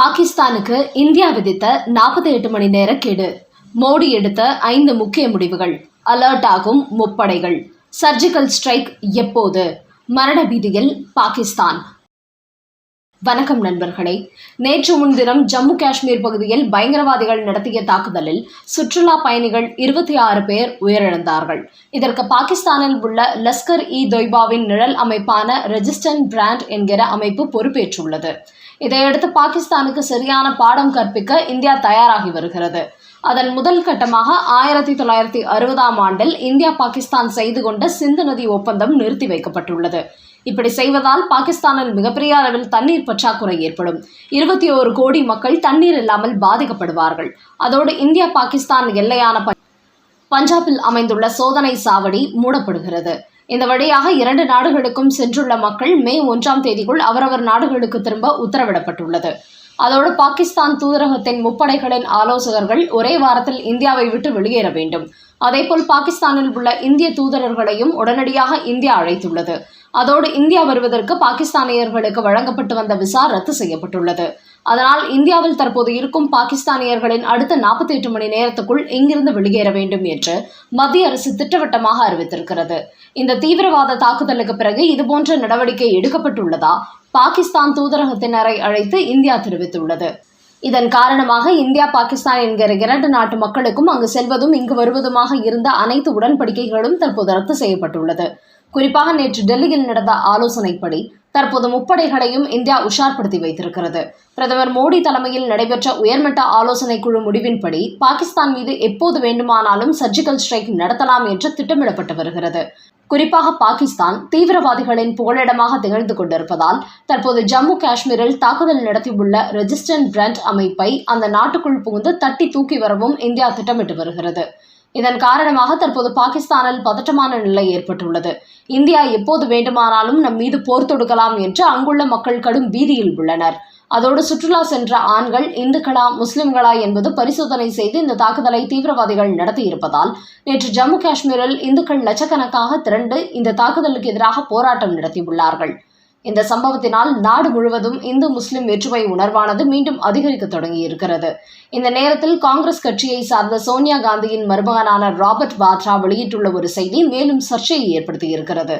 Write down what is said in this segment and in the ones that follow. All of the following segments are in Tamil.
பாகிஸ்தானுக்கு இந்தியா விதித்த நாற்பத்தி எட்டு மணி நேர கெடு. மோடி எடுத்த ஐந்து முக்கிய முடிவுகள். அலர்ட் ஆகும் முப்படைகள். சர்ஜிக்கல் ஸ்ட்ரைக் எப்போது? மரண பீதியில் பாகிஸ்தான். வணக்கம் நண்பர்களே. நேற்று முன்தினம் ஜம்மு காஷ்மீர் பகுதியில் பயங்கரவாதிகள் நடத்திய தாக்குதலில் சுற்றுலா பயணிகள் இருபத்தி ஆறு பேர் உயிரிழந்தார்கள். இதற்கு பாகிஸ்தானில் உள்ள லஸ்கர் இ தொய்பாவின் நிழல் அமைப்பான ரெஜிஸ்டன்ட் பிராண்ட் என்கிற அமைப்பு பொறுப்பேற்றுள்ளது. இதையடுத்து பாகிஸ்தானுக்கு சரியான பாடம் கற்பிக்க இந்தியா தயாராகி வருகிறது. அதன் முதல் கட்டமாக ஆயிரத்தி தொள்ளாயிரத்தி அறுபதாம் ஆண்டில் இந்தியா பாகிஸ்தான் செய்து கொண்ட சிந்து நதி ஒப்பந்தம் நிறுத்தி வைக்கப்பட்டுள்ளது. இப்படி செய்வதால் பாகிஸ்தானில் மிகப்பெரிய அளவில் தண்ணீர் பற்றாக்குறை ஏற்படும். இருபத்தி ஓரு கோடி மக்கள் தண்ணீர் இல்லாமல் பாதிக்கப்படுவார்கள். அதோடு இந்தியா பாகிஸ்தான் எல்லையான பஞ்சாபில் அமைந்துள்ள சோதனை சாவடி மூடப்படுகிறது. இந்த வழியாக இரண்டு நாடுகளுக்கும் சென்றுள்ள மக்கள் மே ஒன்றாம் தேதிக்குள் அவரவர் நாடுகளுக்கு திரும்ப உத்தரவிடப்பட்டுள்ளது. அதோடு பாகிஸ்தான் தூதரகத்தின் முப்படைகளின் ஆலோசகர்கள் ஒரே வாரத்தில் இந்தியாவை விட்டு வெளியேற வேண்டும். அதேபோல் பாகிஸ்தானில் உள்ள இந்திய தூதரர்களையும் உடனடியாக இந்தியா அழைத்துள்ளது. அதோடு இந்தியா வருவதற்கு பாகிஸ்தானியர்களுக்கு வழங்கப்பட்டு வந்த விசா ரத்து செய்யப்பட்டுள்ளது. அதனால் இந்தியாவில் தற்போது இருக்கும் பாகிஸ்தானியர்களின் அடுத்த நாற்பத்தி எட்டு மணி நேரத்துக்குள் இங்கிருந்து வெளியேற வேண்டும் என்று மத்திய அரசு திட்டவட்டமாக அறிவித்திருக்கிறது. இந்த தீவிரவாத தாக்குதலுக்கு பிறகு இதுபோன்ற நடவடிக்கை எடுக்கப்பட்டுள்ளதா பாகிஸ்தான் தூதரகத்தினரை அழைத்து இந்தியா தெரிவித்துள்ளது. இதன் காரணமாக இந்தியா பாகிஸ்தான் என்கிற இரண்டு நாட்டு மக்களுக்கும் அங்கு செல்வதும் இங்கு வருவதுமாக இருந்த அனைத்து உடன்படிக்கைகளும் தற்போது ரத்து செய்யப்பட்டுள்ளது. குறிப்பாக நேற்று டெல்லியில் நடந்த ஆலோசனைப்படி தற்போது முப்படைகளையும் இந்தியா உஷார்படுத்தி வைத்திருக்கிறது. பிரதமர் மோடி தலைமையில் நடைபெற்ற உயர்மட்ட ஆலோசனை குழு முடிவின்படி பாகிஸ்தான் மீது எப்போது வேண்டுமானாலும் சர்ஜிக்கல் ஸ்ட்ரைக் நடத்தலாம் என்று திட்டமிடப்பட்டு வருகிறது. குறிப்பாக பாகிஸ்தான் தீவிரவாதிகளின் புகலிடமாக திகழ்ந்து கொண்டிருப்பதால் தற்போது ஜம்மு காஷ்மீரில் தாக்குதல் நடத்தியுள்ள ரெஜிஸ்டன்ட் பிரண்ட் அமைப்பை அந்த நாட்டுக்குள் புகுந்து தட்டி தூக்கி வரவும் இந்தியா திட்டமிட்டு வருகிறது. இதன் காரணமாக தற்போது பாகிஸ்தானில் பதட்டமான நிலை ஏற்பட்டுள்ளது. இந்தியா எப்போது வேண்டுமானாலும் நம் மீது போர் தொடுக்கலாம் என்று அங்குள்ள மக்கள் கடும் பீதியில் உள்ளனர். அதோடு சுற்றுலா சென்ற ஆண்கள் இந்துக்களா முஸ்லிம்களா என்பது பரிசோதனை செய்து இந்த தாக்குதலை தீவிரவாதிகள் நடத்தியிருப்பதால் நேற்று ஜம்மு காஷ்மீரில் இந்துக்கள் லட்சக்கணக்காக திரண்டு இந்த தாக்குதலுக்கு எதிராக போராட்டம் நடத்தியுள்ளார்கள். இந்த சம்பவத்தினால் நாடு முழுவதும் இந்து முஸ்லிம் வேற்றுமை உணர்வானது மீண்டும் அதிகரிக்க தொடங்கியிருக்கிறது. இந்த நேரத்தில் காங்கிரஸ் கட்சியை சார்ந்த சோனியா காந்தியின் மருமகனான ராபர்ட் வாத்ரா வெளியிட்டுள்ள ஒரு செய்தி மேலும் சர்ச்சையை ஏற்படுத்தியிருக்கிறது.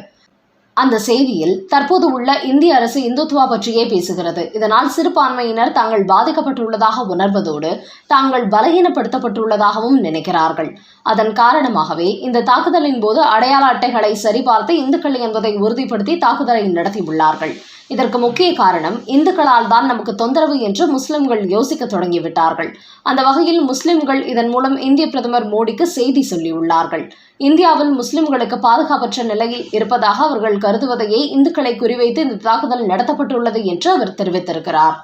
அந்த செய்தியில் தற்போது உள்ள இந்திய அரசு இந்துத்துவா பற்றியே பேசுகிறது. இதனால் சிறுபான்மையினர் தாங்கள் பாதிக்கப்பட்டுள்ளதாக உணர்வதோடு தாங்கள் பலகீனப்படுத்தப்பட்டுள்ளதாகவும் நினைக்கிறார்கள். அதன் காரணமாகவே இந்த தாக்குதலின் போது அடையாள அட்டைகளை சரிபார்த்து இந்துக்கள் என்பதை உறுதிப்படுத்தி தாக்குதலை நடத்தியுள்ளார்கள். இதற்கு முக்கிய காரணம் இந்துக்களால் தான் நமக்கு தொந்தரவு என்று முஸ்லிம்கள் யோசிக்க தொடங்கிவிட்டார்கள். அந்த வகையில் முஸ்லிம்கள் இதன் மூலம் இந்திய பிரதமர் மோடிக்கு செய்தி சொல்லியுள்ளார்கள். இந்தியாவில் முஸ்லிம்களுக்கு பாதுகாப்பற்ற நிலையில் இருப்பதாக அவர்கள் கருதுவதையே இந்துக்களை குறிவைத்து இந்த தாக்குதல் நடத்தப்பட்டுள்ளது என்று அவர் தெரிவித்திருக்கிறார்.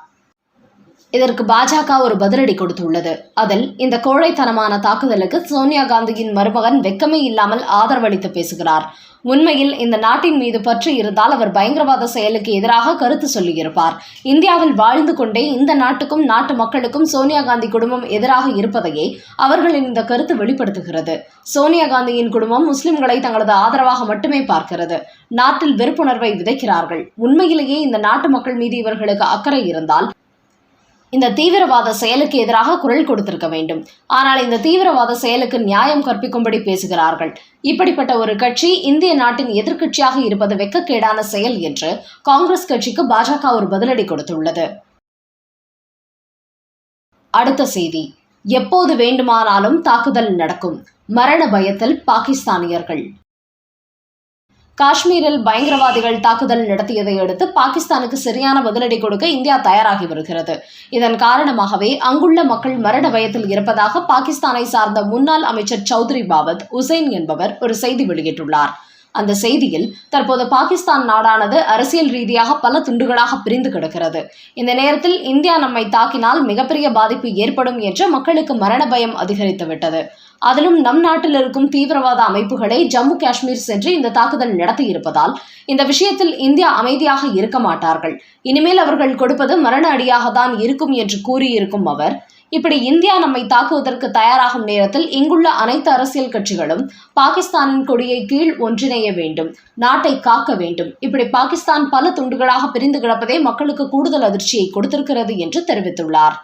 இதற்கு பாஜக ஒரு பதிலடி கொடுத்துள்ளது. அதில் இந்த கோழைத்தனமான தாக்குதலுக்கு சோனியா காந்தியின் மருமகன் வெக்கமே இல்லாமல் ஆதரவளித்து பேசுகிறார். உண்மையில் இந்த நாட்டின் மீது பற்று இருந்தால் அவர் பயங்கரவாத செயலுக்கு எதிராக கருத்து சொல்லியிருப்பார். இந்தியாவில் வாழ்ந்து கொண்டே இந்த நாட்டுக்கும் நாட்டு மக்களுக்கும் சோனியா காந்தி குடும்பம் எதிராக இருப்பதையே அவர்களின் இந்த கருத்து வெளிப்படுத்துகிறது. சோனியா காந்தியின் குடும்பம் முஸ்லிம்களை தங்களது ஆதரவாக மட்டுமே பார்க்கிறது. நாட்டில் வெறுப்புணர்வை விதைக்கிறார்கள். உண்மையிலேயே இந்த நாட்டு மக்கள் மீது இவர்களுக்கு அக்கறை இருந்தால் இந்த தீவிரவாத செயலுக்கு எதிராக குரல் கொடுத்திருக்க வேண்டும். ஆனால் இந்த தீவிரவாத செயலுக்கு நியாயம் கற்பிக்கும்படி பேசுகிறார்கள். இப்படிப்பட்ட ஒரு கட்சி இந்திய நாட்டின் எதிர்க்கட்சியாக இருப்பது வெக்கக்கேடான செயல் என்று காங்கிரஸ் கட்சிக்கு பாஜக ஒரு பதிலடி கொடுத்துள்ளது. அடுத்த செய்தி. எப்போது வேண்டுமானாலும் தாக்குதல் நடக்கும். மரண பயத்தில் பாகிஸ்தானியர்கள். காஷ்மீரில் பயங்கரவாதிகள் தாக்குதல் நடத்தியதை அடுத்து பாகிஸ்தானுக்கு சரியான பதிலடி கொடுக்க இந்தியா தயாராகி வருகிறது. இதன் காரணமாகவே அங்குள்ள மக்கள் மரண பயத்தில் இருப்பதாக பாகிஸ்தானை சார்ந்த முன்னாள் அமைச்சர் சௌத்ரி பாபத் உசைன் என்பவர் ஒரு செய்தி வெளியிட்டுள்ளார். அந்த செய்தியில் தற்போது பாகிஸ்தான் நாடானது அரசியல் ரீதியாக பல துண்டுகளாக பிரிந்து கிடக்கிறது. இந்த நேரத்தில் இந்தியா நம்மை தாக்கினால் மிகப்பெரிய பாதிப்பு ஏற்படும் என்று மக்களுக்கு மரண பயம் அதிகரித்து விட்டது. அதிலும் நம் நாட்டில் இருக்கும் தீவிரவாத அமைப்புகளை ஜம்மு காஷ்மீர் சென்று இந்த தாக்குதல் நடத்தியிருப்பதால் இந்த விஷயத்தில் இந்தியா அமைதியாக இருக்க மாட்டார்கள். இனிமேல் அவர்கள் கொடுப்பது மரண அடியாக தான் இருக்கும் என்று கூறியிருக்கும் அவர் இப்படி இந்தியா நம்மை தாக்குவதற்கு தயாராகும் நேரத்தில் இங்குள்ள அனைத்து அரசியல் கட்சிகளும் பாகிஸ்தானின் கொடியை கீழ் ஒன்றிணைய வேண்டும் நாட்டை காக்க வேண்டும். இப்படி பாகிஸ்தான் பல துண்டுகளாக பிரிந்து கிடப்பதே மக்களுக்கு கூடுதல் அதிர்ச்சியை கொடுத்திருக்கிறது என்று தெரிவித்துள்ளார்.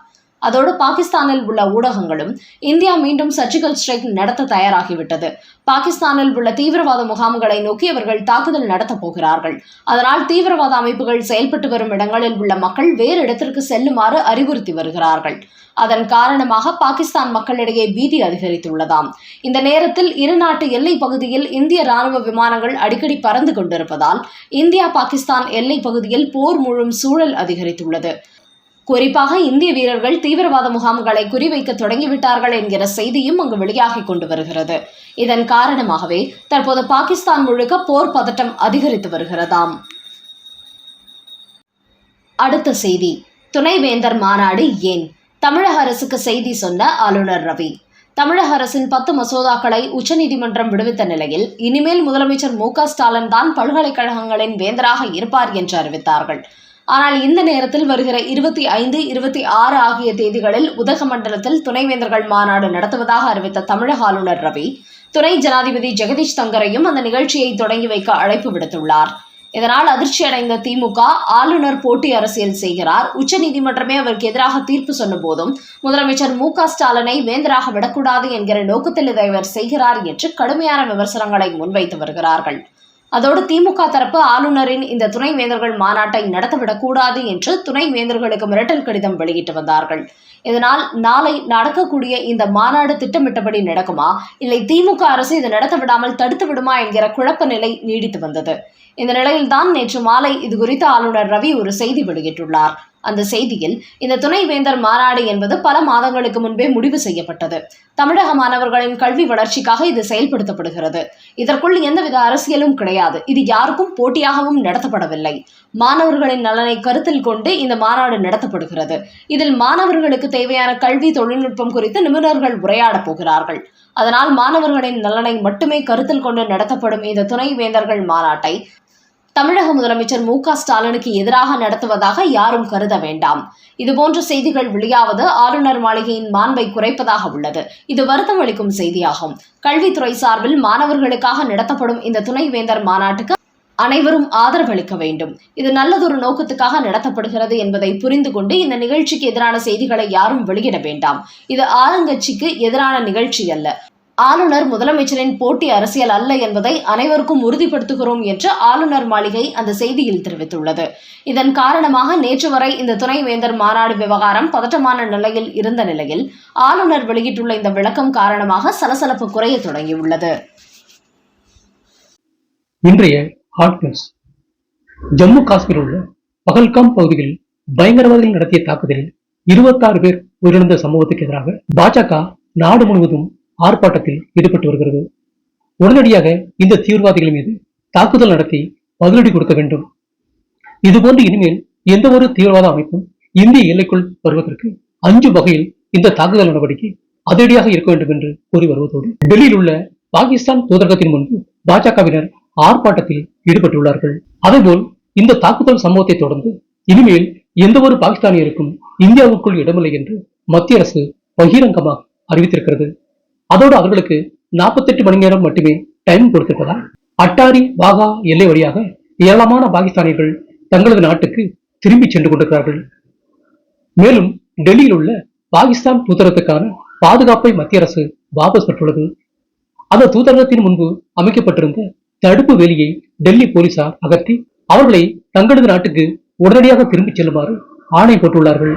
அதோடு பாகிஸ்தானில் உள்ள ஊடகங்களும் இந்தியா மீண்டும் சர்ஜிக்கல் ஸ்ட்ரைக் நடத்த தயாராகிவிட்டது. பாகிஸ்தானில் உள்ள தீவிரவாத முகாம்களை நோக்கி அவர்கள் தாக்குதல் நடத்தப் போகிறார்கள். அதனால் தீவிரவாத அமைப்புகள் செயல்பட்டு வரும் இடங்களில் உள்ள மக்கள் வேறு இடத்திற்கு செல்லுமாறு அறிவுறுத்தி வருகிறார்கள். அதன் காரணமாக பாகிஸ்தான் மக்களிடையே பீதி அதிகரித்துள்ளதாம். இந்த நேரத்தில் இரு நாட்டு எல்லை பகுதியில் இந்திய ராணுவ விமானங்கள் அடிக்கடி பறந்து கொண்டிருப்பதால் இந்தியா பாகிஸ்தான் எல்லை பகுதியில் போர் முழும் சூழல் அதிகரித்துள்ளது. குறிப்பாக இந்திய வீரர்கள் தீவிரவாத முகாம்களை குறிவைக்க தொடங்கிவிட்டார்கள் என்கிற செய்தியும் அங்கு வெளியாகி கொண்டு வருகிறது. இதன் காரணமாகவே தற்போது பாகிஸ்தான் முழுக்க போர் பதட்டம் அதிகரித்து வருகிறதாம். அடுத்த செய்தி. துணைவேந்தர் மாநாடு ஏன்? தமிழக அரசுக்கு செய்தி சொன்ன ஆளுநர் ரவி. தமிழக அரசின் பத்து மசோதாக்களை உச்சநீதிமன்றம் விடுவித்த நிலையில் இனிமேல் முதலமைச்சர் மு க ஸ்டாலின் தான் பல்கலைக்கழகங்களின் வேந்தராக இருப்பார் என்று அறிவித்தார்கள். ஆனால் இந்த நேரத்தில் வருகிற இருபத்தி ஐந்து இருபத்தி ஆறு ஆகிய தேதிகளில் உதகமண்டலத்தில் துணைவேந்தர்கள் மாநாடு நடத்துவதாக அறிவித்த தமிழக ஆளுநர் ரவி துணை ஜனாதிபதி ஜெகதீஷ் தங்கரையும் அந்த நிகழ்ச்சியை தொடங்கி வைக்க அழைப்பு விடுத்துள்ளார். இதனால் அதிர்ச்சி அடைந்த திமுக ஆளுநர் போட்டி அரசியல் செய்கிறார். உச்சநீதிமன்றமே அவருக்கு எதிராக தீர்ப்பு சொன்ன போதும் முதலமைச்சர் மு க ஸ்டாலினை வேந்தராக விடக்கூடாது என்கிற நோக்கத்தில் இதை அவர் செய்கிறார் என்று கடுமையான விமர்சனங்களை முன்வைத்து வருகிறார்கள். அதோடு திமுக தரப்பு ஆளுநரின் இந்த துணை வேந்தர்கள் மாநாட்டை நடத்தவிடக்கூடாது என்று துணை வேந்தர்களுக்கு மிரட்டல் கடிதம் வெளியிட்டு வந்தார்கள். இதனால் நாளை நடக்கக்கூடிய இந்த மாநாடு திட்டமிட்டபடி நடக்குமா? இல்லை திமுக அரசு இதை நடத்த விடாமல் தடுத்து விடுமா என்கிற குழப்ப நிலை நீடித்து வந்தது. இந்த நிலையில்தான் நேற்று மாலை இது குறித்து ஆளுநர் ரவி ஒரு செய்தி வெளியிட்டுள்ளார். அந்த செய்தியில் இந்த துணைவேந்தர் மாநாடு என்பது பல மாதங்களுக்கு முன்பே முடிவு செய்யப்பட்டது. தமிழக மாணவர்களின் கல்வி வளர்ச்சிக்காக இது செயல்படுத்தப்படுகிறது. இதற்குள் எந்தவித அரசியலும் கிடையாது. இது யாருக்கும் போட்டியாகவும் நடத்தப்படவில்லை. மாணவர்களின் நலனை கருத்தில் கொண்டு இந்த மாநாடு நடத்தப்படுகிறது. இதில் மாணவர்களுக்கு தேவையான கல்வி தொழில்நுட்பம் குறித்து நிபுணர்கள் உரையாடப் போகிறார்கள். அதனால் மாணவர்களின் நலனை மட்டுமே கருத்தில் கொண்டு நடத்தப்படும் இந்த துணைவேந்தர்கள் மாநாட்டை தமிழக முதலமைச்சர் மு க ஸ்டாலினுக்கு எதிராக நடத்துவதாக யாரும் கருத வேண்டாம். இதுபோன்ற செய்திகள் வெளியாவது ஆளுநர் மாளிகையின் மாண்பை குறைப்பதாக உள்ளது. இது வருத்தம் அளிக்கும் செய்தியாகும். கல்வித்துறை சார்பில் மாணவர்களுக்காக நடத்தப்படும் இந்த துணைவேந்தர் மாநாட்டுக்கு அனைவரும் ஆதரவளிக்க வேண்டும். இது நல்லதொரு நோக்கத்துக்காக நடத்தப்படுகிறது என்பதை புரிந்து கொண்டு இந்த நிகழ்ச்சிக்கு எதிரான செய்திகளை யாரும் வெளியிட வேண்டாம். இது ஆளுங்கட்சிக்கு எதிரான நிகழ்ச்சி அல்ல ஆளுநர் முதலமைச்சரின் போட்டி அரசியல் அல்ல என்பதை அனைவருக்கும் உறுதிப்படுத்துகிறோம் என்று ஆளுநர் மாளிகை அந்த செய்தியில் தெரிவித்துள்ளது. இதன் காரணமாக நேற்று வரை இந்த துணைவேந்தர் மாநாடு விவகாரம் பதட்டமான நிலையில் இருந்த நிலையில் ஆளுநர் வெளியிட்டுள்ள இந்த விளக்கம் காரணமாக சலசலப்பு குறைய தொடங்கியுள்ளது. இன்றைய ஹாட் நியூஸ் ஜம்மு காஷ்மீர் உள்ள பகல்காம் பகுதியில் பயங்கரவாதிகள் நடத்திய தாக்குதலில் இருபத்தாறு பேர் உயிரிழந்த சம்பவத்துக்கு எதிராக பாஜக நாடு முழுவதும் ஆர்ப்பாட்டத்தில் ஈடுபட்டு வருகிறது. உடனடியாக இந்த தீவிரவாதிகள் மீது தாக்குதல் நடத்தி பதிலடி கொடுக்க வேண்டும். இதுபோன்று இனிமேல் எந்த ஒரு தீவிரவாத அமைப்பும் இந்திய எல்லைக்குள் வருவதற்கு அஞ்சு வகையில் இந்த தாக்குதல் நடவடிக்கை அதிரடியாக இருக்க வேண்டும் என்று கூறி வருவதோடு டெல்லியில் உள்ள பாகிஸ்தான் தூதரகத்தின் முன்பு பாஜகவினர் ஆர்ப்பாட்டத்தில் ஈடுபட்டுள்ளார்கள். அதேபோல் இந்த தாக்குதல் சம்பவத்தை தொடர்ந்து இனிமேல் எந்த ஒரு பாகிஸ்தானியருக்கும் இந்தியாவுக்குள் இடமில்லை என்று மத்திய அரசு பகிரங்கமாக அறிவித்திருக்கிறது. அதோடு அவர்களுக்கு 48 மணி நேரம் மட்டுமே டைம் கொடுத்திருப்பதால் அட்டாரி வாகா எல்லை வழியாக ஏராளமான பாகிஸ்தானியர்கள் தங்களது நாட்டுக்கு திரும்பி சென்று கொண்டிருக்கிறார்கள். மேலும் டெல்லியில் உள்ள பாகிஸ்தான் தூதரகத்துக்கான பாதுகாப்பை மத்திய அரசு வாபஸ் பெற்றுள்ளது. அந்த தூதரகத்தின் முன்பு அமைக்கப்பட்டிருந்த தடுப்பு வேலியை டெல்லி போலீசார் அகற்றி அவர்களை தங்களது நாட்டுக்கு உடனடியாக திரும்பிச் செல்லுமாறு ஆணை போட்டுள்ளார்கள்